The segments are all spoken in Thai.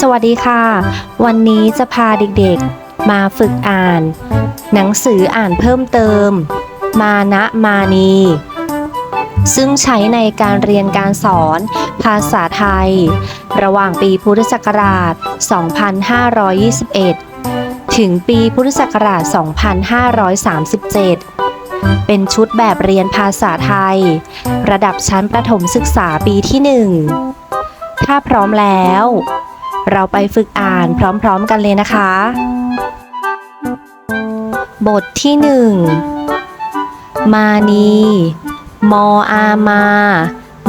สวัสดีค่ะ วันนี้จะพาเด็กๆ มาฝึกอ่าน หนังสืออ่านเพิ่มเติม มานะมานี ซึ่งใช้ในการเรียนการสอนภาษาไทย ระหว่างปีพุทธศักราช 2521 ถึงปีพุทธศักราช 2537 เป็นชุดแบบเรียนภาษาไทย ระดับชั้นประถมศึกษาปีที่ 1ถ้าพร้อมแล้ว เราไปฝึกอ่านพร้อมๆกันเลยนะคะ บทที่หนึ่งมานี มออา มา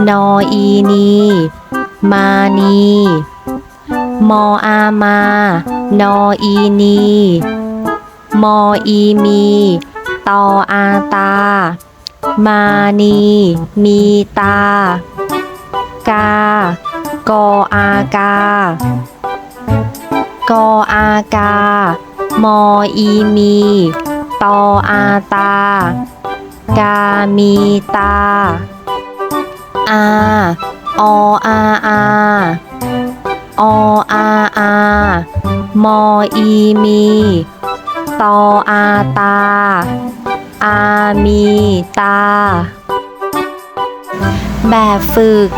นออีนี มานี มออา มา นออีนี มออีมี ตออาตา มานี มีตา กา กออากา กออากา มออีมี ตออาตา กามีตา อา ออาอา ออาอา มออีมี ตออาตา อามีตา แบบฝึก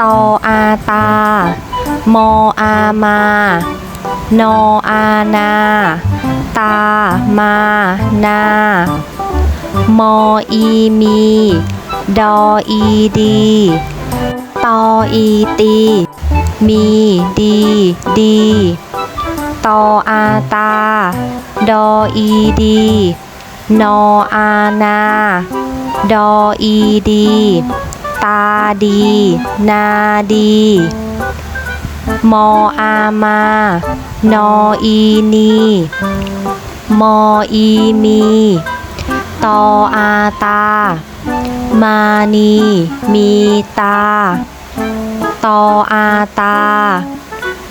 ตออาตา มออามา นออานา ตามานา มออีมี ดออีดี ตออีตี มีดีดีตออาตา ดออีดี นออานา ดออีดี ตาดี นาดี มออามานออีนี มออีมี ตออาตา มานี มีตา ตออาตา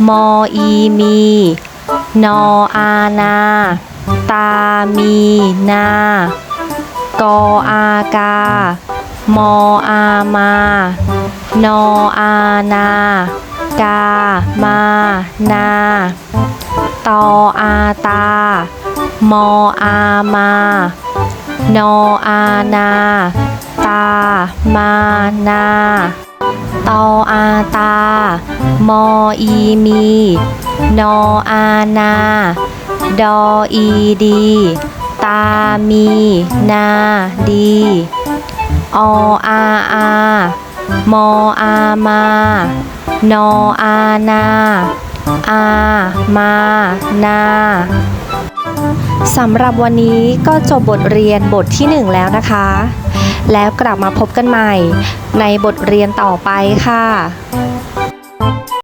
มออีมี นออานา ตามีนา กออากา มออามา นออานา กา มา นา ตออาตา มออา มา นออานา ตา มา นาตออาตา มออีมี นออานา ดออีดี ตามี นาดี ออาอา มออามานออานา อามานาสำหรับวันนี้ก็จบบทเรียนบทที่ 1 แล้วนะคะ แล้วกลับมาพบกันใหม่ในบทเรียนต่อไปค่ะ